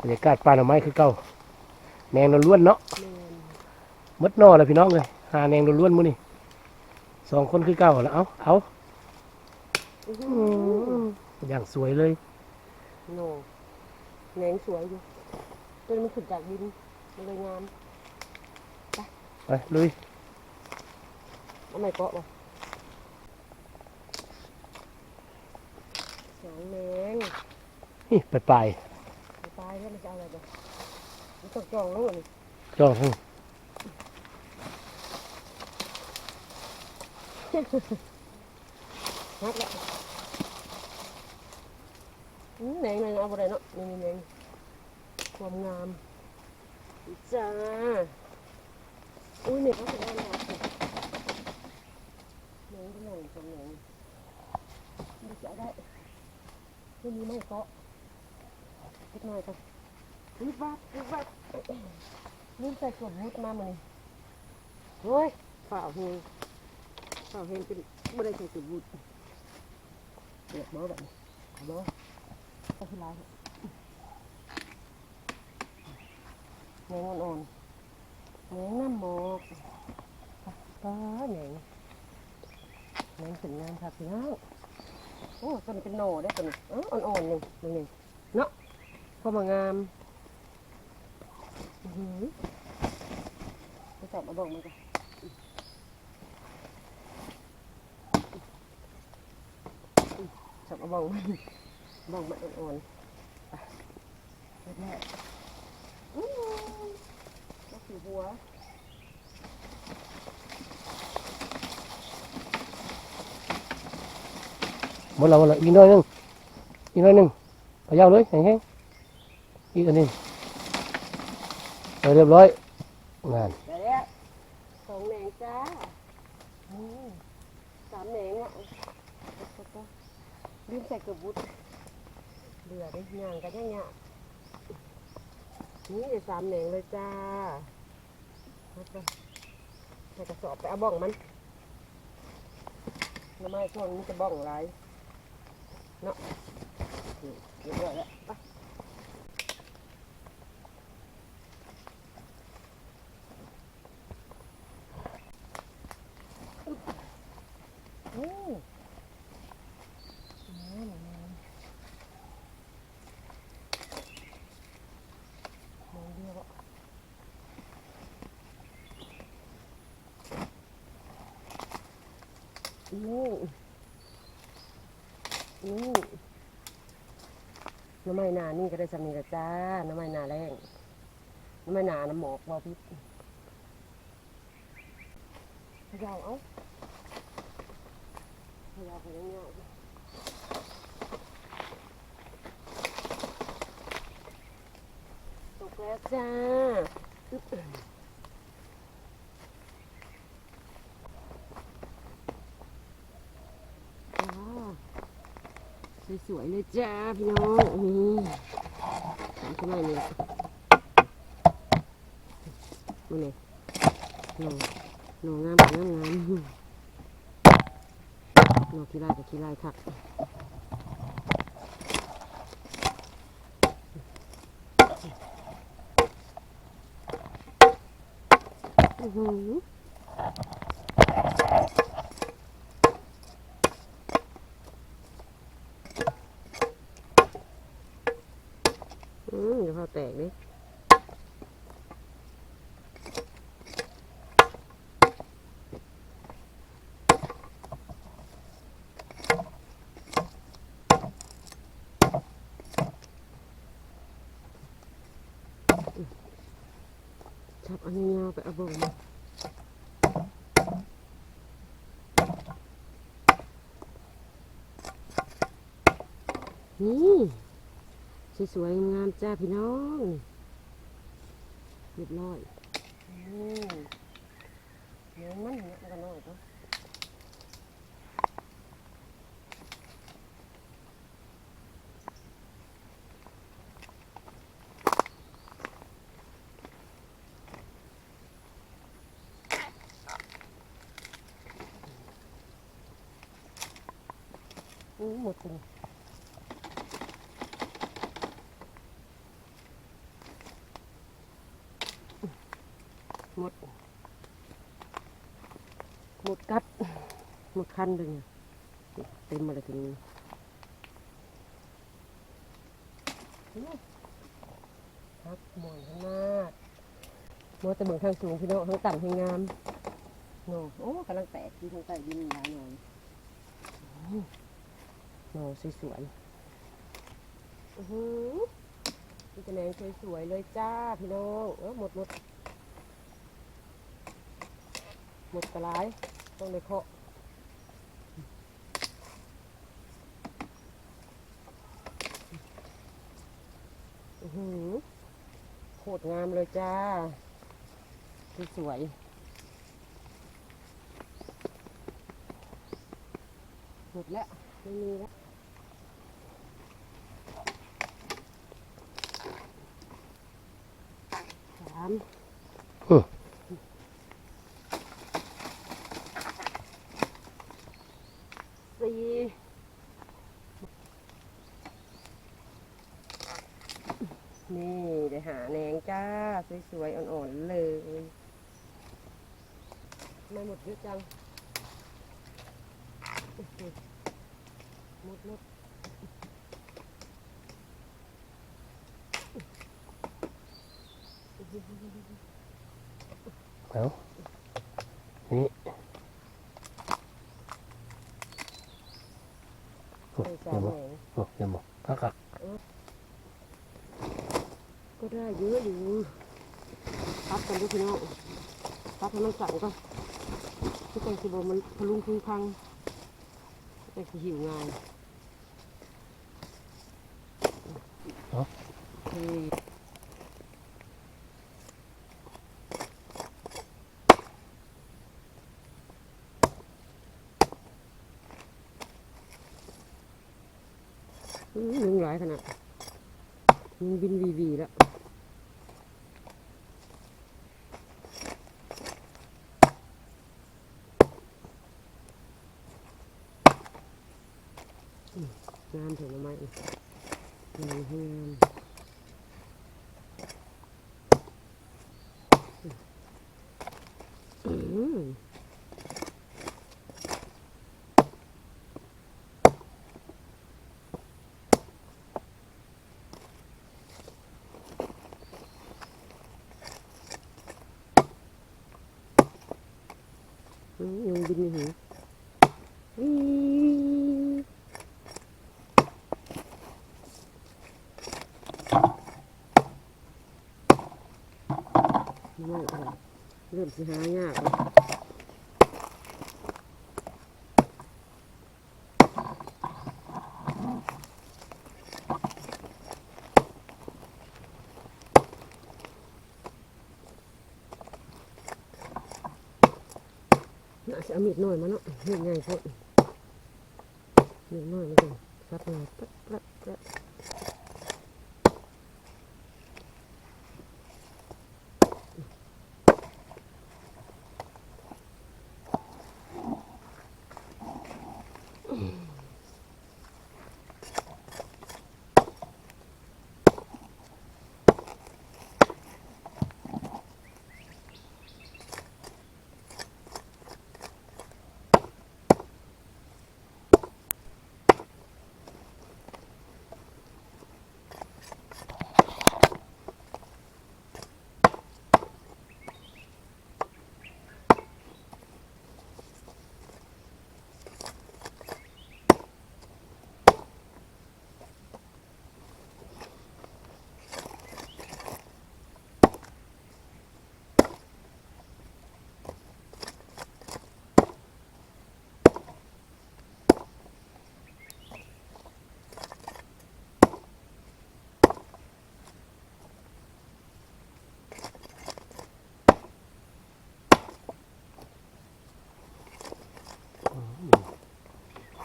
บรรยากาศป่าหน่อไม้คือเก่าแนงล้วนๆเนาะแม่นมดนอเลยพี่น้องเลยหาแนงล้วนๆมื้อนี่สองคนคือเก่าแล้วเอาเอาอื้อหือือมอย่างสวยเลยโหนแหนงสวยอยู่จนมันขึ้นจากดินมันเลยงามไปลุยเอาไม่เกาะบ่สองแหนงนี่ไปปลายไปตาย แล้วมันจะเอาอะไรบ่มันต้องจองแล้วนี่ๆจ้องให้ฮักแล้วอื้อแหนงเลยเอาบ่ได้เนาะนี่นี่แหนงความงามจ้าอุ้ยเนี่ยเขาถึงเอาแล้วแหนงที่ไหนตรงไหนมันจะเอาได้ไม่มีไม่เกาะ เล็กน้อยกันวิบวับวิบวับนี่ใส่กลมมุดมามันนี่เฮ้ยฝ่าเฮงฝ่าเฮงเป็นไม่ได้ใส่กลมมุดเดือดมาแบบนี้เอาบ่ก็คือลายแหนงอ่อนๆแหนงน้ำหมอกป้าแหนงแหนงขึ้นงามค่ะพี่น้องโอ้ต้นเป็นโหน่ได้อต้นเอออ่อนๆหนึ่งหนึ่งหนึ่งเนาะ พอมางามอือหือไปจับมาบอกมันกันจับมาบอกมันบอกมันอ่อนๆไปแรกๆอู้ก็คือหัวหมดแล้วหมดแล้วอีกหน้อยหนึงอีกหน้อยหนึงพยาวเลยแห้งๆ อีกอันนึงไปเรียบร้อยงานเดี๋ยวเนี้ยสองแหนงจ้าสามแหนงอะลืมใส่เกลือบุตรเดือดได้ย่างกันยังเนี่ยนี่สามแหนงเลยจ้าแล้วก็ใส่กระสอบไปเอาบ้องมันทำไมช่วงนี้จะบ้องไรเนาะเรียบร้อยแล้วไปอืมน้ำน้ำน้ำเดียวอะ นี่นี่น้ำไม้นานี่ก็ได้สำนีละจ้า น้ำไม้นาแรงน้ำไม้นาน้ำหมอกบอพิษพยาวเอาพยาวไปยังเงี้ยตกแล้วจ้าอึ๊บ จ้า สวยๆเลยจ้าพี่น้องนี่ทำขึ้นมาเนี่ยมาเนี่ยหนูหนูงามกับงามงามหนูขี้ไล่กับขี้ไล่คักอือหือมเดี๋ยวเขา แตกดิจับอันนี้ยาวไปเอาบ่งมานี่ สวยๆงามจ้าพี่น้องเรียบร้อยเนื้อมันเนี่ยมันน้อยก็อืมหมดเลย หมดหมดกัด หมดคันเลยเนี่ยเต็มมาเลยทีนี้ครับหมอนขนาดหมดแต่เบิ่งทางสูงพี่น้องทางต่ำทางงามโน่โอ้กำลังแตกที่ทางใต้ดินหลายหน่อยโน่สวยๆอือหือมีแต่แหนงสวยๆเลยจ้าพี่น้องเออหมดหมดหมดกระไรต้องได้เคาะ หือโคตรงามเลยจ้าสวยหมดแล้วไม่มีแล้วสาม สี่นี่ได้หาแหนงจ้า สวยๆ อ่อนๆ เลยไม่หมดเยอะจังอื้อหือหมดหมดเอานี่โอ้ใส่ยสาเดี๋ยวมบ่แหนงโอ้ยเดี๋ยวบ่คักคักก็ได้เยอะอยู่ ตัดกันด้วยพี่น้องตัดให้มันจังก็ที่แต่งสิบมันพลุงพลุงพังแต่งสิหิวง่ายโอเคอืมยุงหลายขนาดยุงบินวีวีแล้ว งามถึงทำไมอีกงามงามอืมยุงบินในหูวี ไม่อะไร เริ่มสิหายากน่าจะเอามีดน้อยมาเนาะมีดใหญ่โพดมีดน้อยมาก่อนซับมาปั๊บปั๊บปั๊บ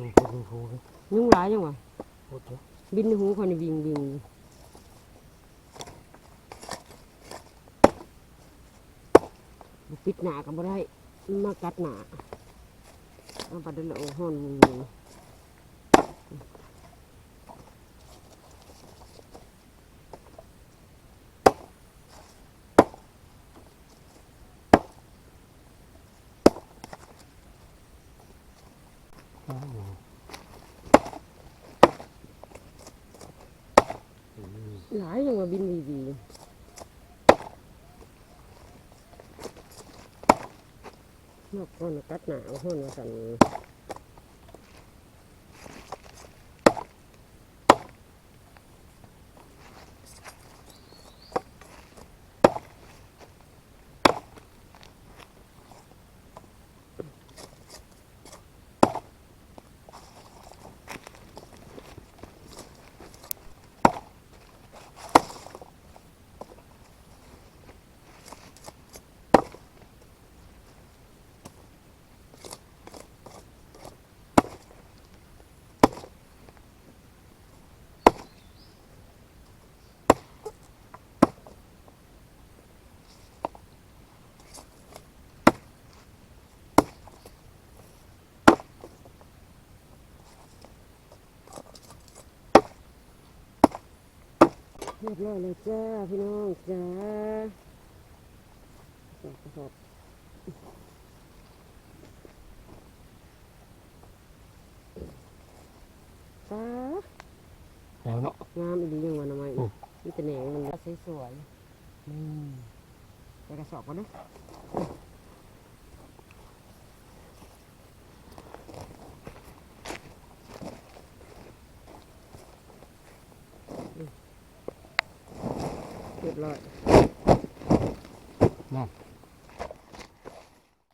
นี่พูดนี่พูดเลยยุงหลายยังวะพูดเถอะบินในหูคนนี่วิ่งวิ่งบ่ปิดหนาก็บ่ได้มันมากัดหนาเอาไปเดินเอาห้อนมึง หลายยังว่าบิ นอกห้อนกัดหนาวห้อนว่าสัน เรียบร้อยเลยจ้าพี่น้องจ้าสอบสอบป้าแล้วเนาะงามอีดียังวันทำไมอืมมีแต่แหนงมันสวยๆนี่ใส่กระสอบกันนะ